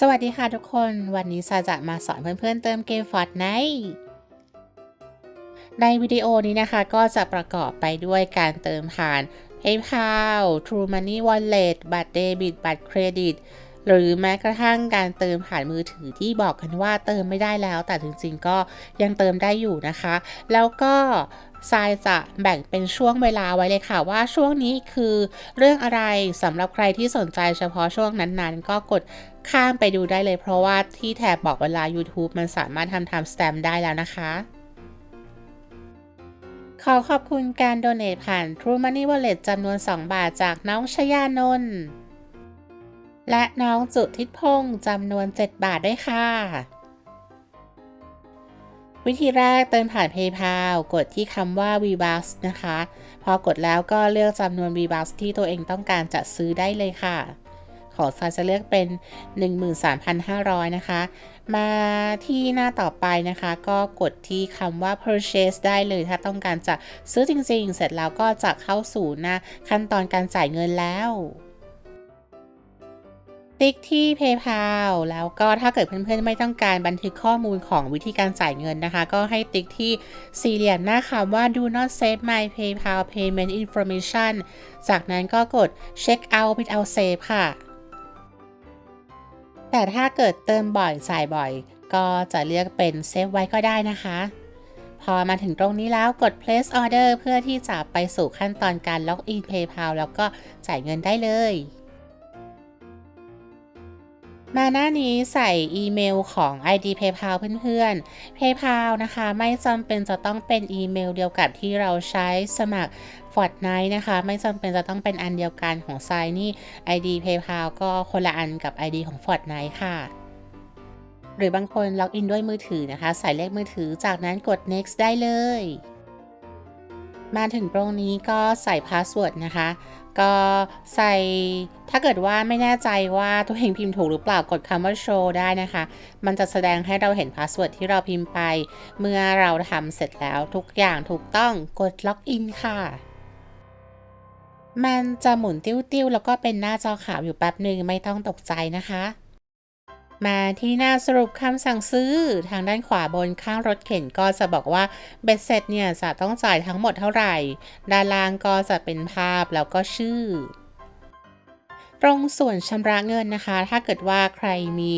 สวัสดีค่ะทุกคน วันนี้ซาจะมาสอนเพื่อนๆเติมเกม Fortnite ในวิดีโอนี้นะคะก็จะประกอบไปด้วยการเติมผ่าน PayPal True Money Wallet บัตรเดบิต บัตรเครดิต หรือแม้กระทั่งการเติมผ่านมือถือที่บอกกันว่าเติมไม่ได้แล้ว แต่จริงๆก็ยังเติมได้อยู่นะคะ แล้วก็ ทรายจะแบ่งเป็นช่วงเวลาไว้เลยค่ะ ว่าช่วงนี้คือเรื่องอะไรสำหรับใครที่สนใจเฉพาะช่วงนั้นๆ ก็กดข้ามไปดูได้เลย เพราะว่าที่แถบบอกเวลา YouTube มันสามารถทำ time stamp ได้แล้วนะคะขอขอบคุณการโดเนทผ่าน True Money Wallet จำนวน 2 บาทจากน้องชยานนท์และน้องจุทิศพงศ์จำนวน 7 บาทด้วยค่ะ วิธีแรกเติมผ่าน PayPal กดที่คำว่า v b u s นะคะ พอกดแล้วก็เลือกจำนวน v b u s ที่ตัวเองต้องการจะซื้อได้เลยค่ะ ของซาจะเลือกเป็น 13,500 นะคะ มาที่หน้าต่อไปนะคะ ก็กดที่คำว่า purchase ได้เลย ถ้าต้องการจะซื้อจริงๆ เสร็จแล้วก็จะเข้าสู่หน้าขั้นตอนการจ่ายเงินแล้ว ติ๊กที่ PayPal แล้วก็ถ้าเกิดเพื่อนๆ ไม่ต้องการบันทึกข้อมูลของวิธีการจ่ายเงินนะคะ ก็ให้ติ๊กที่สี่เหลี่ยมหน้าคำว่า do not save my PayPal payment information จากนั้นก็กด check out without save ค่ะ แต่ถ้าเกิดเติมบ่อยจ่ายบ่อย ก็จะเลือกเป็นเซฟไว้ก็ได้นะคะ พอมาถึงตรงนี้แล้วกด place order เพื่อที่จะไปสู่ขั้นตอนการล็อกอิน PayPal แล้วก็จ่ายเงินได้เลย มาหน้านี้ใส่อีเมลของ ID PayPal เพื่อนๆ PayPal นะคะ ไม่จำเป็นจะต้องเป็นอีเมลเดียวกับที่เราใช้สมัคร Fortnite นะคะ ไม่จำเป็นจะต้องเป็นอันเดียวกันของไซนี่ ID PayPal ก็คนละอันกับ ID ของ Fortnite ค่ะหรือบางคนล็อกอินด้วยมือถือนะคะ ใส่เลขมือถือจากนั้นกด next ได้เลย มาถึงตรงนี้ก็ใส่พาสเวิร์ดนะคะ ก็ใส่ถ้าเกิดว่าไม่แน่ใจว่าตัวเองพิมพ์ถูกหรือเปล่ากดคำว่า show ได้นะคะ มันจะแสดงให้เราเห็นพาสเวิร์ดที่เราพิมพ์ไป เมื่อเราทำเสร็จแล้วทุกอย่างถูกต้องกดล็อกอินค่ะ มันจะหมุนติ้วๆ แล้วก็เป็นหน้าจอขาวอยู่แป๊บหนึ่งไม่ต้องตกใจนะคะ มาที่หน้าสรุปคำสั่งซื้อทางด้านขวาบนข้างรถเข็นก็จะบอกว่าเบ็ดเสร็จเนี่ยจะต้องจ่ายทั้งหมดเท่าไหร่ ด้านล่างก็จะเป็นภาพแล้วก็ชื่อ ตรงส่วนชำระเงินนะคะ ถ้าเกิดว่าใครมี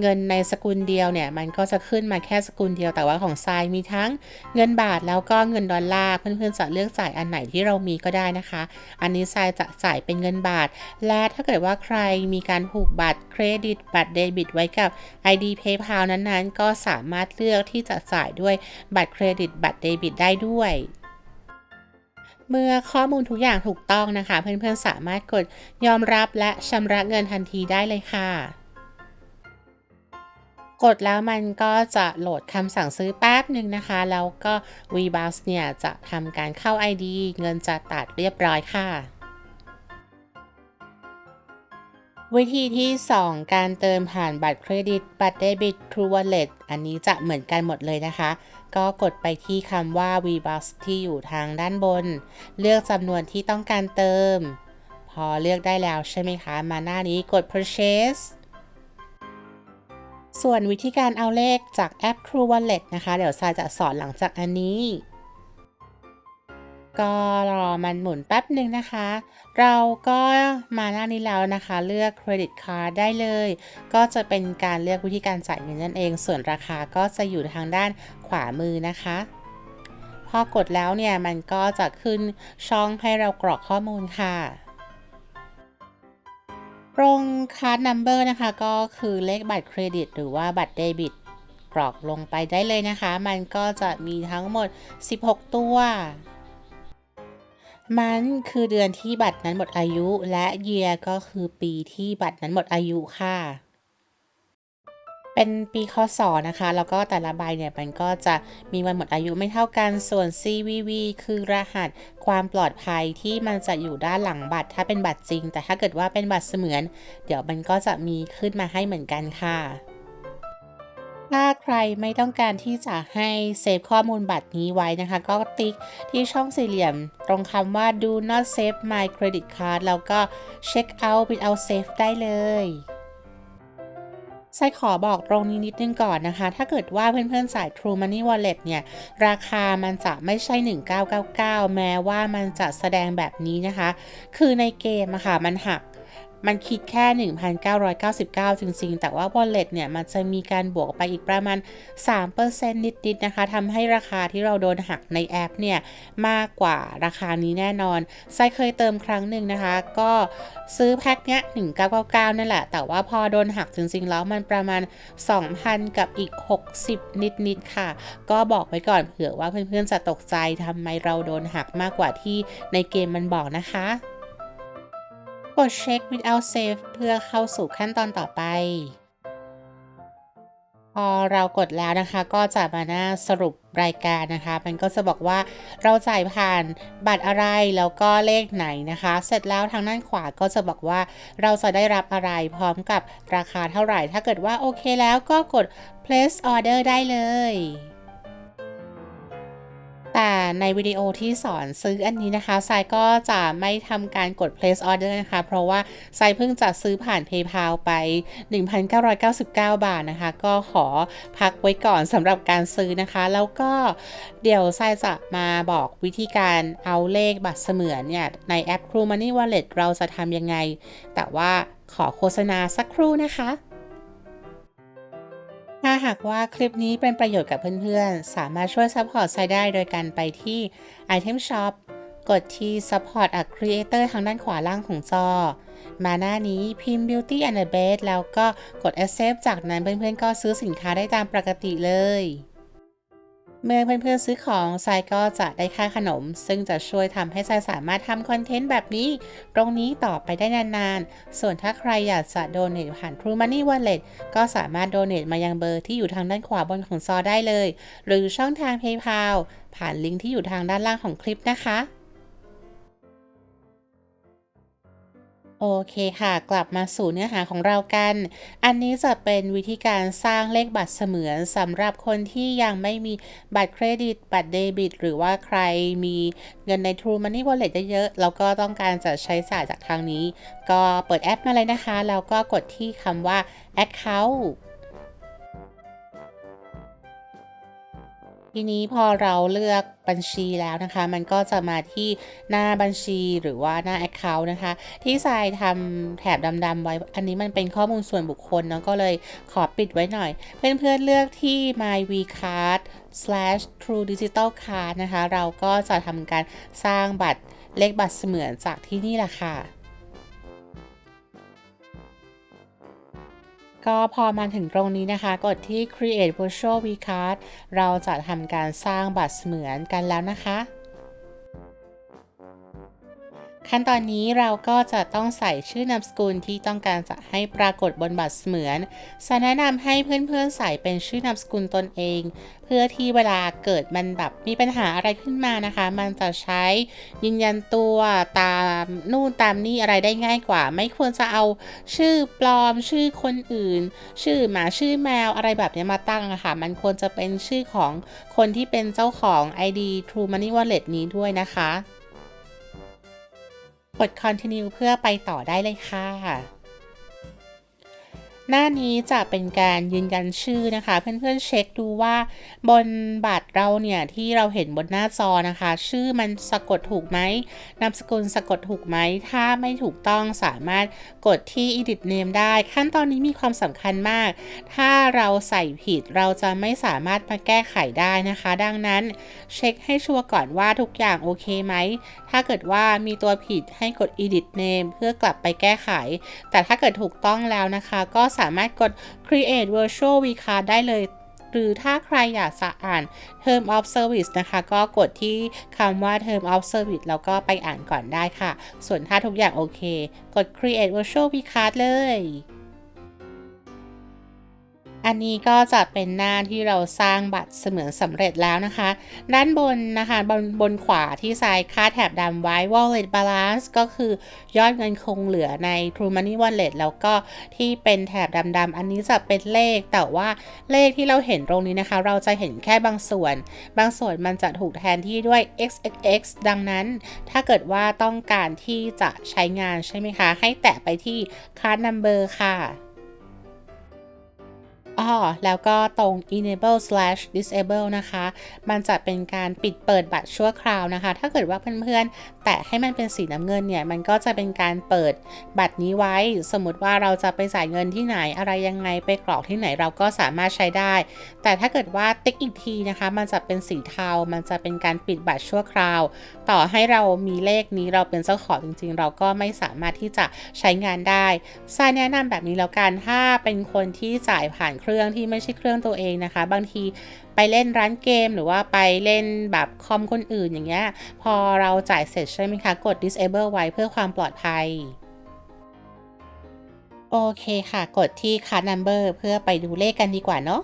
เงินในสกุลเดียวเนี่ย มันก็จะขึ้นมาแค่สกุลเดียว แต่ว่าของทรายมีทั้งเงินบาทแล้วก็เงินดอลลาร์ เพื่อนๆจะเลือกจ่ายอันไหนที่เรามีก็ได้นะคะ อันนี้ทรายจะจ่ายเป็นเงินบาท และถ้าเกิดว่าใครมีการผูกบัตรเครดิตบัตรเดบิตไว้กับ ID PayPal นั้นๆ ก็สามารถเลือกที่จะจ่ายด้วยบัตรเครดิตบัตรเดบิตได้ด้วย เมื่อข้อมูลทุกอย่างถูกต้องนะคะ เพื่อนๆสามารถกดยอมรับและชำระเงินทันทีได้เลยค่ะ กดแล้วมันก็จะโหลดคำสั่งซื้อแป๊บหนึ่งนะคะ แล้วก็ v b u s เนี่ยจะทำการเข้า ID เงินจะตัดเรียบร้อยค่ะ วิธีที่ 2 การเติมผ่านบัตรเครดิต บัตรเดบิต True Wallet อันนี้จะเหมือนกันหมดเลยนะคะ ก็กดไปที่คำว่า v b u s ที่อยู่ทางด้านบน เลือกจำนวนที่ต้องการเติม พอเลือกได้แล้วใช่ไหมคะ มาหน้านี้กด purchase ส่วนวิธีการเอาเลขจากแอป True Wallet นะคะ เดี๋ยวซายจะสอนหลังจากอันนี้ ก็รอมันหมุนแป๊บหนึ่งนะคะ เราก็มาหน้านี้แล้วนะคะ เลือกเครดิตการ์ดได้เลย ก็จะเป็นการเลือกวิธีการจ่ายเงินนั่นเอง ส่วนราคาก็จะอยู่ทางด้านขวามือนะคะ พอกดแล้วเนี่ยมันก็จะขึ้นช่องให้เรากรอกข้อมูลค่ะตรงคาร์ดนัมเบอร์นะคะ ก็คือเลขบัตรเครดิต หรือว่าบัตรเดบิต กรอกลงไปได้เลยนะคะ มันก็จะมีทั้งหมด 16 ตัว มันคือเดือนที่บัตรนั้นหมดอายุ และ year ก็คือปีที่บัตรนั้นหมดอายุค่ะ เป็นปีคศนะคะ แล้วก็แต่ละใบเนี่ยมันก็จะมีวันหมดอายุไม่เท่ากัน ส่วน CVV คือรหัสความปลอดภัยที่มันจะอยู่ด้านหลังบัตร ถ้าเป็นบัตรจริง แต่ถ้าเกิดว่าเป็นบัตรเสมือน เดี๋ยวมันก็จะมีขึ้นมาให้เหมือนกันค่ะ ถ้าใครไม่ต้องการที่จะให้เซฟข้อมูลบัตรนี้ไว้นะคะ ก็ติ๊กที่ช่องสี่เหลี่ยม ตรงคำว่า do not save my credit card แล้วก็ check out without save ได้เลยไซขอบอกตรงนี้นิดนึงก่อนนะคะ ถ้าเกิดว่าเพื่อนๆจ่าย True Money Wallet เนี่ย ราคามันจะไม่ใช่ 1999 แม้ว่ามันจะแสดงแบบนี้นะคะ คือในเกมอะค่ะ มันหัก มันคิดแค่ 1,999 จริงๆ แต่ว่า Wallet เนี่ย มันจะมีการบวกไปอีกประมาณ 3%นิดๆ นะคะทำให้ราคาที่เราโดนหักในแอปเนี่ย มากกว่าราคานี้แน่นอนไซเคยเติมครั้งหนึ่งนะคะ ก็ซื้อแพ็คเนี้ย 1999 นั่นแหละ แต่ว่าพอโดนหักจริงๆ แล้วมันประมาณ 2,000 กับอีก 60 นิดๆ ค่ะ ก็บอกไว้ก่อนเผื่อว่าเพื่อนๆ จะตกใจทำไมเราโดนหักมากกว่าที่ในเกมมันบอกนะคะ กดเช็ค without save เพื่อเข้าสู่ขั้นตอนต่อไป พอเรากดแล้วนะคะก็จะมาหน้าสรุปรายการนะคะ มันก็จะบอกว่าเราจ่ายผ่านบัตรอะไรแล้วก็เลขไหนนะคะ เสร็จแล้วทางด้านขวาก็จะบอกว่าเราจะได้รับอะไรพร้อมกับราคาเท่าไหร่ ถ้าเกิดว่าโอเคแล้วก็กด place order ได้เลย แต่ในวิดีโอที่สอนซื้ออันนี้นะคะไซก็จะไม่ทำการกด place order นะคะ เพราะว่าไซเพิ่งจะซื้อผ่าน PayPal ไป 1,999 บาทนะคะ ก็ขอพักไว้ก่อนสำหรับการซื้อนะคะ แล้วก็เดี๋ยวไซจะมาบอกวิธีการเอาเลขบัตรเสมือนเนี่ย ในแอป True Money Wallet เราจะทำยังไง แต่ว่าขอโฆษณาสักครู่นะคะ หากว่าคลิปนี้เป็นประโยชน์กับเพื่อนๆ สามารถช่วยซัพพอร์ตไซได้โดยการไปที่ Item Shop กดที่ Support a Creator ทางด้านขวาล่างของจอ มาหน้านี้พิมพ์ Beauty and the Beast แล้วก็กด Accept จากนั้นเพื่อนๆ ก็ซื้อสินค้าได้ตามปกติเลย เมื่อเพื่อนๆซื้อของไซก็จะได้ค่าขนม ซึ่งจะช่วยทำให้ไซสามารถทำคอนเทนต์แบบนี้ ตรงนี้ต่อไปได้นานๆ ส่วนถ้าใครอยากจะโดเน a ผ่าน True Money Wallet ก็สามารถโดเน a มายังเบอร์ที่อยู่ทางด้านขวาบนของซอได้เลย หรือช่องทาง PayPal ผ่านลิงก์ที่อยู่ทางด้านล่างของคลิปนะคะ โอเคค่ะ กลับมาสู่เนื้อหาของเรากัน อันนี้จะเป็นวิธีการสร้างเลขบัตรเสมือนสำหรับคนที่ยังไม่มีบัตรเครดิต บัตรเดบิต หรือว่าใครมีเงินใน True Money Wallet เยอะๆ แล้วก็ต้องการจะใช้จ่ายจากทางนี้ ก็เปิดแอปมาเลยนะคะ แล้วก็กดที่คำว่า Account ทีนี้พอเราเลือกบัญชีแล้วนะคะ มันก็จะมาที่หน้าบัญชีหรือว่าหน้า Account นะคะ ที่ทรายทำแถบดำๆไว้ อันนี้มันเป็นข้อมูลส่วนบุคคลเนาะก็เลยขอปิดไว้หน่อย เพื่อนๆเลือกที่ my v card slash true digital card นะคะ เราก็จะทำการสร้างบัตรเลขบัตรเสมือนจากที่นี่แหละค่ะ ก็พอมาถึงตรงนี้นะคะ กดที่ create virtual v card เราจะทำการสร้างบัตรเสมือนกันแล้วนะคะ ขั้นตอนนี้เราก็จะต้องใส่ชื่อนามสกุลที่ต้องการจะให้ปรากฏบนบัตรเสมือนสแนะนำให้เพื่อนๆใส่เป็นชื่อนามสกุลตนเอง เพื่อที่เวลาเกิดมันแบบมีปัญหาอะไรขึ้นมานะคะ มันจะใช้ยืนยันตัวตามนู่นตามนี่อะไรได้ง่ายกว่า ไม่ควรจะเอาชื่อปลอมชื่อคนอื่น ชื่อหมาชื่อแมวอะไรแบบนี้มาตั้งอะค่ะมันควรจะเป็นชื่อของคนที่เป็นเจ้าของ ID True Money Wallet นี้ด้วยนะคะ กด continue เพื่อไปต่อได้เลยค่ะ หน้านี้จะเป็นการยืนยันชื่อนะคะ เพื่อนๆเช็คดูว่า บนบัตรเราเนี่ยที่เราเห็นบนหน้าจอนะคะ ชื่อมันสะกดถูกไหมนามสกุลสะกดถูกไหม ถ้าไม่ถูกต้องสามารถกดที่ edit name ได้ ขั้นตอนนี้มีความสำคัญมาก ถ้าเราใส่ผิดเราจะไม่สามารถมาแก้ไขได้นะคะ ดังนั้นเช็คให้ชัวร์ก่อนว่าทุกอย่างโอเคไหม ถ้าเกิดว่ามีตัวผิดให้กด edit name เพื่อกลับไปแก้ไข แต่ถ้าเกิดถูกต้องแล้วนะคะก็สามารถกด create virtual vcard ได้เลย หรือถ้าใครอยากจะอ่าน term of service นะคะ ก็กดที่คำว่า term of service แล้วก็ไปอ่านก่อนได้ค่ะ ส่วนถ้าทุกอย่างโอเค กด create virtual vcard เลย อันนี้ก็จะเป็นหน้าที่เราสร้างบัตรเสมือนสำเร็จแล้วนะคะ ด้านบนนะคะบนบนขวาที่ทรายค่าแถบดำไว้ wallet balance ก็คือยอดเงินคงเหลือใน True Money Wallet แล้วก็ที่เป็นแถบดำๆอันนี้จะเป็นเลขแต่ว่าเลขที่เราเห็นตรงนี้นะคะ เราจะเห็นแค่บางส่วน บางส่วนมันจะถูกแทนที่ด้วย xxx ดังนั้น ถ้าเกิดว่าต้องการที่จะใช้งานใช่ไหมคะ ให้แตะไปที่ card number ค่ะ อ๋อแล้วก็ตรง enable slash disable นะคะ มันจะเป็นการปิดเปิดบัตรชั่วคราวนะคะ ถ้าเกิดว่าเพื่อนๆ แตะให้มันเป็นสีน้ำเงินเนี่ย มันก็จะเป็นการเปิดบัตรนี้ไว้ สมมติว่าเราจะไปจ่ายเงินที่ไหนอะไรยังไงไปกรอกที่ไหนเราก็สามารถใช้ได้ แต่ถ้าเกิดว่าติ๊กอีกทีนะคะ มันจะเป็นสีเทา มันจะเป็นการปิดบัตรชั่วคราว ต่อให้เรามีเลขนี้เราเป็นเจ้าของจริง ๆ เราก็ไม่สามารถที่จะใช้งานได้ทรายแนะนำแบบนี้แล้วกันถ้าเป็นคนที่จ่ายผ่านเครื่องรื่องที่ไม่ใช่เครื่องตัวเองนะคะ บางทีไปเล่นร้านเกมหรือว่าไปเล่นแบบคอมคนอื่นอย่างเงี้ยพอเราจ่ายเสร็จใช่ไหมคะ กด disable ไว้เพื่อความปลอดภัยโอเคค่ะ กดที่ card number เพื่อไปดูเลขกันดีกว่าเนาะ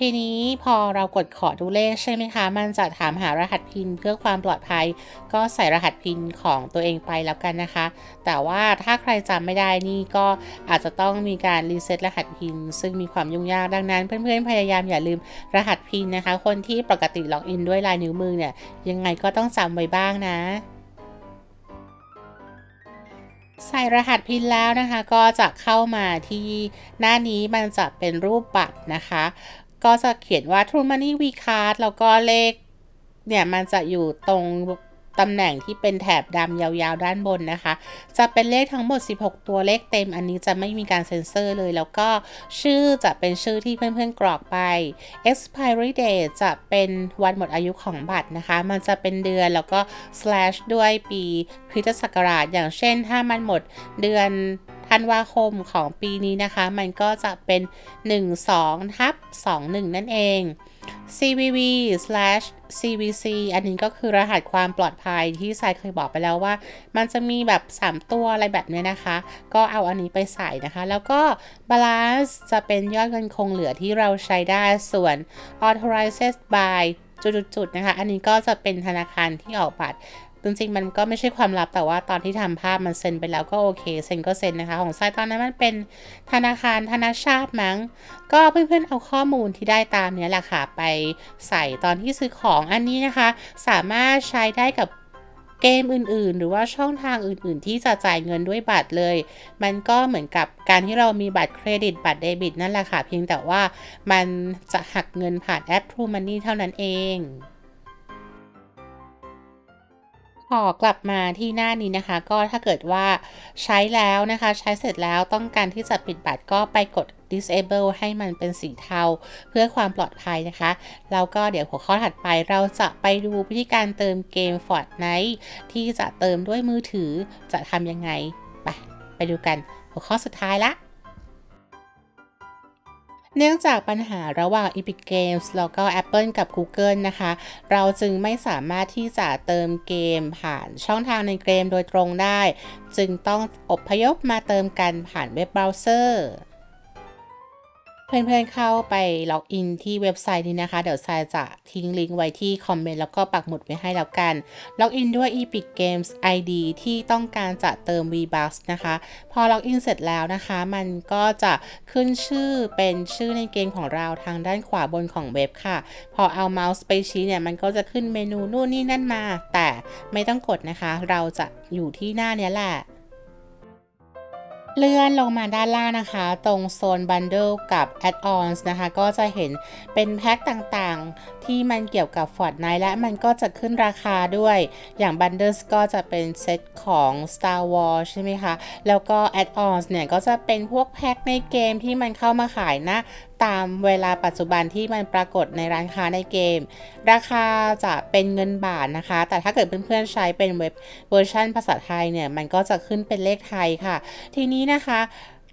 ทีนี้พอเรากดขอดูเลขใช่ไหมคะ มันจะถามหารหัสพินเพื่อความปลอดภัย ก็ใส่รหัสพินของตัวเองไปแล้วกันนะคะ แต่ว่าถ้าใครจำไม่ได้นี่ก็อาจจะต้องมีการรีเซ็ตรหัสพิน ซึ่งมีความยุ่งยากดังนั้น เพื่อนๆพยายามอย่าลืมรหัสพินนะคะ คนที่ปกติล็อกอินด้วยลายนิ้วมือเนี่ยยังไงก็ต้องจำไว้บ้างนะใส่รหัสพินแล้วนะคะ ก็จะเข้ามาที่หน้านี้มันจะเป็นรูปบัตรนะคะ ก็จะเขียนว่า True Money V Card แล้วก็เลข เนี่ย มันจะอยู่ตรงตำแหน่งที่เป็นแถบดำยาวๆด้านบนนะคะ จะเป็นเลขทั้งหมด 16 ตัวเลขเต็ม อันนี้จะไม่มีการเซ็นเซอร์เลย แล้วก็ชื่อจะเป็นชื่อที่เพื่อนๆกรอกไป expiry date จะเป็นวันหมดอายุของบัตรนะคะ มันจะเป็นเดือนแล้วก็ slash ด้วยปีคริสตศักราช อย่างเช่นถ้ามันหมดเดือน ธันวาคมของปีนี้นะคะ มันก็จะเป็น 12ทับ21 นั่นเอง CVV slash CVC อันนี้ก็คือรหัสความปลอดภัยที่ทรายเคยบอกไปแล้วว่า มันจะมีแบบ 3 ตัวอะไรแบบนี้นะคะ ก็เอาอันนี้ไปใส่นะคะ แล้วก็ balance จะเป็นยอดเงินคงเหลือที่เราใช้ได้ส่วน authorized by จุดๆๆนะคะ อันนี้ก็จะเป็นธนาคารที่ออกบัตร จริงๆมันก็ไม่ใช่ความลับแต่ว่าตอนที่ทำภาพมันเซ็นไปแล้วก็โอเคเซ็นก็เซ็นนะคะ ของทรายตอนนั้นมันเป็นธนาคารธนาชาติมั้ง ก็เพื่อนๆเอาข้อมูลที่ได้ตามเนี้ยแหละค่ะไปใส่ตอนที่ซื้อของอันนี้นะคะ สามารถใช้ได้กับเกมอื่นๆ หรือว่าช่องทางอื่นๆ ที่จะจ่ายเงินด้วยบัตรเลย มันก็เหมือนกับการที่เรามีบัตรเครดิตบัตรเดบิตนั่นแหละค่ะ เพียงแต่ว่ามันจะหักเงินผ่านแอป True Money เท่านั้นเอง พอกลับมาที่หน้านี้นะคะ ก็ถ้าเกิดว่าใช้แล้วนะคะ ใช้เสร็จแล้วต้องการที่จะปิดบัตรก็ไปกด disable ให้มันเป็นสีเทาเพื่อความปลอดภัยนะคะ แล้วก็เดี๋ยวหัวข้อถัดไปเราจะไปดูวิธีการเติมเกม Fortnite ที่จะเติมด้วยมือถือจะทำยังไง ไป ไปดูกันหัวข้อสุดท้ายละ เนื่องจากปัญหาระหว่าง Epic Games แล้วก็ Apple กับ Google นะคะ เราจึงไม่สามารถที่จะเติมเกมผ่านช่องทางในเกมโดยตรงได้ จึงต้องอพยพมาเติมกันผ่านเว็บเบราว์เซอร์ เพื่อนๆเข้าไปล็อกอินที่เว็บไซต์นี้นะคะ เดี๋ยวทรายจะทิ้งลิงก์ไว้ที่คอมเมนต์แล้วก็ปักหมุดไว้ให้แล้วกัน ล็อกอินด้วย Epic Games ID ที่ต้องการจะเติม V-Bucks นะคะ พอล็อกอินเสร็จแล้วนะคะ มันก็จะขึ้นชื่อเป็นชื่อในเกมของเราทางด้านขวาบนของเว็บค่ะ พอเอาเมาส์ไปชี้เนี่ย มันก็จะขึ้นเมนูนู่นนี่นั่นมา แต่ไม่ต้องกดนะคะ เราจะอยู่ที่หน้านี้แหละ เลื่อนลงมาด้านล่างนะคะ ตรงโซน Bundle กับ Add-ons นะคะ ก็จะเห็นเป็นแพ็คต่างๆ ที่มันเกี่ยวกับ Fortnite และมันก็จะขึ้นราคาด้วย อย่าง Bundles ก็จะเป็นเซตของ Star Wars ใช่ไหมคะ แล้วก็ Add-ons เนี่ย ก็จะเป็นพวกแพ็คในเกมที่มันเข้ามาขายนะ ตามเวลาปัจจุบันที่มันปรากฏในร้านค้าในเกม ราคาจะเป็นเงินบาทนะคะ แต่ถ้าเกิดเพื่อนๆใช้เป็นเว็บเวอร์ชันภาษาไทยเนี่ย มันก็จะขึ้นเป็นเลขไทยค่ะ ทีนี้นะคะ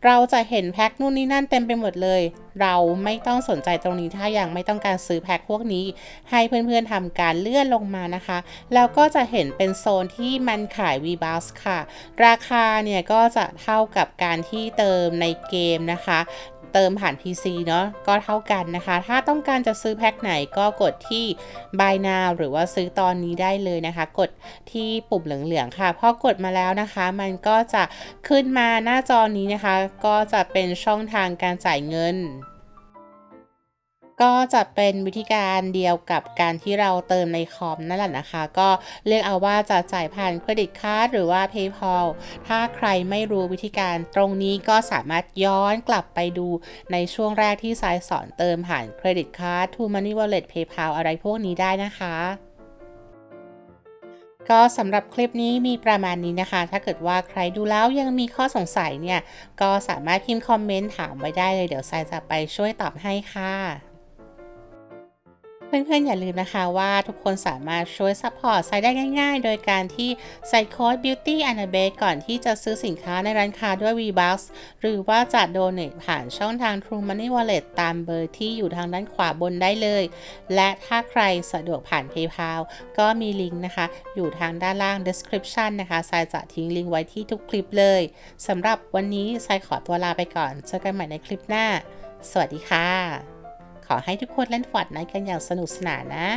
เราจะเห็นแพ็คนู่นนี่นั่นเต็มไปหมดเลย เราไม่ต้องสนใจตรงนี้ถ้ายังไม่ต้องการซื้อแพ็คพวกนี้ ให้เพื่อนๆทำการเลื่อนลงมานะคะ แล้วก็จะเห็นเป็นโซนที่มันขาย v b u s ค่ะ ราคาเนี่ยก็จะเท่ากับการที่เติมในเกมนะคะ เติมผ่าน PC เนาะก็เท่ากันนะคะ ถ้าต้องการจะซื้อแพ็คไหนก็กดที่ buy now หรือว่าซื้อตอนนี้ได้เลยนะคะ กดที่ปุ่มเหลืองๆค่ะพอกดมาแล้วนะคะ มันก็จะขึ้นมาหน้าจอนี้นะคะ ก็จะเป็นช่องทางการจ่ายเงิน ก็จะเป็นวิธีการเดียวกับการที่เราเติมในคอมนั่นแหละนะคะ ก็เรียกเอาว่าจะจ่ายผ่านเครดิตการ์ดหรือว่า PayPal ถ้าใครไม่รู้วิธีการตรงนี้ก็สามารถย้อนกลับไปดูในช่วงแรกที่สายสอนเติมผ่านเครดิตการ์ด To Money Wallet PayPal อะไรพวกนี้ได้นะคะก็สำหรับคลิปนี้มีประมาณนี้นะคะ ถ้าเกิดว่าใครดูแล้วยังมีข้อสงสัยเนี่ย ก็สามารถพิมพ์คอมเมนต์ถามไว้ได้เลย เดี๋ยวทรายจะไปช่วยตอบให้ค่ะ เพื่อนๆ อย่าลืมนะคะว่าทุกคนสามารถช่วยซัพพอร์ตไซได้ง่ายๆ โดยการที่ใส่โค้ด Beauty and a b a k e ก่อนที่จะซื้อสินค้าในร้านค้าด้วย V-Bucks หรือว่าจะโดเน a ผ่านช่องทาง True Money Wallet ตามเบอร์ที่อยู่ทางด้านขวาบนได้เลย และถ้าใครสะดวกผ่าน PayPal ก็มีลิงก์นะคะ อยู่ทางด้านล่าง description นะคะทรายจะทิ้งลิงก์ไว้ที่ทุกคลิปเลยสำหรับวันนี้ทรายขอตัวลาไปก่อน เจอกันใหม่ในคลิปหน้า สวัสดีค่ะ ขอให้ทุกคนเล่นฟอร์ดไนท์กันอย่างสนุกสนานนะ